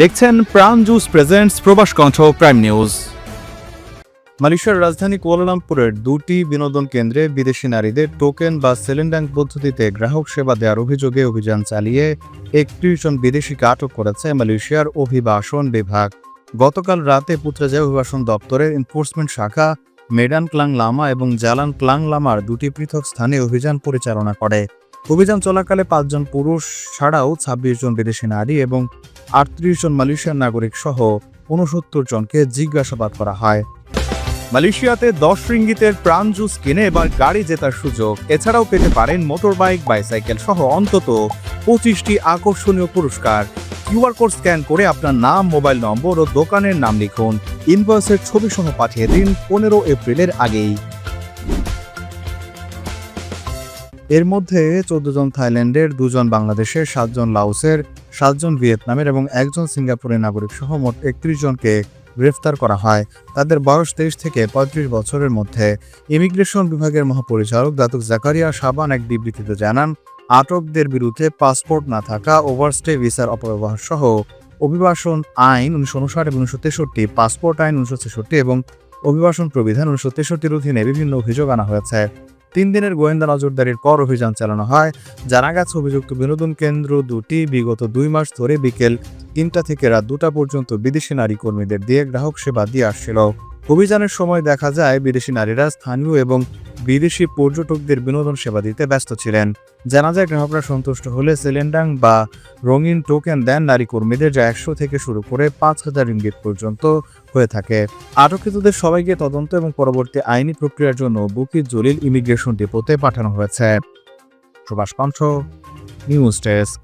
দেখছেন প্রাণ juice presents প্রবাস কণ্ঠ প্রাইম নিউজ মালয়েশিয়ার রাজধানী কুয়ালালামপুরের দুটি বিনোদন কেন্দ্রে বিদেশি নারীদের টোকেন বা সেলেন্ডাং পদ্ধতিতে গ্রাহক সেবা দেওয়ার অভিযোগে অভিযান চালিয়ে একত্রিশ জন বিদেশিকে আটক করেছে মালয়েশিয়ার অভিবাসন বিভাগ। গতকাল রাতে পুত্রাজয় অভিবাসন দপ্তরের এনফোর্সমেন্ট শাখা মেডান ক্লাং লামা এবং জালান ক্লাং লামার দুটি পৃথক স্থানে অভিযান পরিচালনা করে। অভিযান চলাকালে পাঁচজন পুরুষ ছাড়াও ছাব্বিশ জন বিদেশি নারী এবং আটত্রিশ জন মালয়েশিয়ার নাগরিক সহ উনসত্তর জনকে জিজ্ঞাসাবাদ করা হয়। মালয়েশিয়াতে দশ রিঙ্গিতের প্রাণ জুস কিনে এবার গাড়ি জেতার সুযোগ। এছাড়াও পেতে পারেন মোটর বাইক বাইসাইকেল সহ অন্তত পঁচিশটি আকর্ষণীয় পুরস্কার। কিউআর কোড স্ক্যান করে আপনার নাম, মোবাইল নম্বর ও দোকানের নাম লিখুন। ইনভয়েসের ছবি সহ পাঠিয়ে দিন পনেরো এপ্রিলের আগেই। এর মধ্যে চোদ্দ জন থাইল্যান্ডের দুজন বাংলাদেশের সাতজন লাওসের সাতজন ভিয়েতনামের এবং একজন সিঙ্গাপুরের নাগরিক সহ মোট একত্রিশ জনকে গ্রেফতার করা হয়। তাদের বয়স তেইশ থেকে পঁয়ত্রিশ বছরের মধ্যে। ইমিগ্রেশন বিভাগের মহাপরিচালক দাতুক জাকারিয়া সাবান এক বিবৃতিতে জানান, আটকদের বিরুদ্ধে পাসপোর্ট না থাকা, ওভারস্টে ভিসার অপব্যবহার সহ অভিবাসন আইন উনিশশো উনষাট এবং উনিশশো তেষট্টি, পাসপোর্ট আইন উনিশশো ছেষট্টি এবং অভিবাসন প্রবিধান উনিশশো তেষট্টির অধীনে বিভিন্ন অভিযোগ আনা হয়েছে। তিন দিনের গোয়েন্দা নজরদারির পর অভিযান চালানো হয়। জানা গেছে অভিযুক্ত বিনোদন কেন্দ্র দুটি বিগত দুই মাস ধরে বিকেল তিনটা থেকে রাত দুটা পর্যন্ত বিদেশি নারী কর্মীদের দিয়ে গ্রাহক সেবা দিয়ে আসছিল। অভিযানের সময় দেখা যায়, বিদেশি নারীরা স্থানীয় এবং বিদেশি পর্যটকদের বিনোদন সেবা দিতে ব্যস্ত ছিলেন। জানা যায়, গ্রাহকরা সন্তুষ্ট হলে সিলেন্ডাং বা রঙিন টোকেন দেন নারী কর্মীদের যা একশো থেকে শুরু করে পাঁচ হাজার ইঙ্গিত পর্যন্ত হয়ে থাকে। আটককৃতদের সবাইকে তদন্ত এবং পরবর্তী আইনি প্রক্রিয়ার জন্য বুকির জলিল ইমিগ্রেশন ডিপোতে পাঠানো হয়েছে। প্রবাস কণ্ঠ নিউজ ডেস্ক।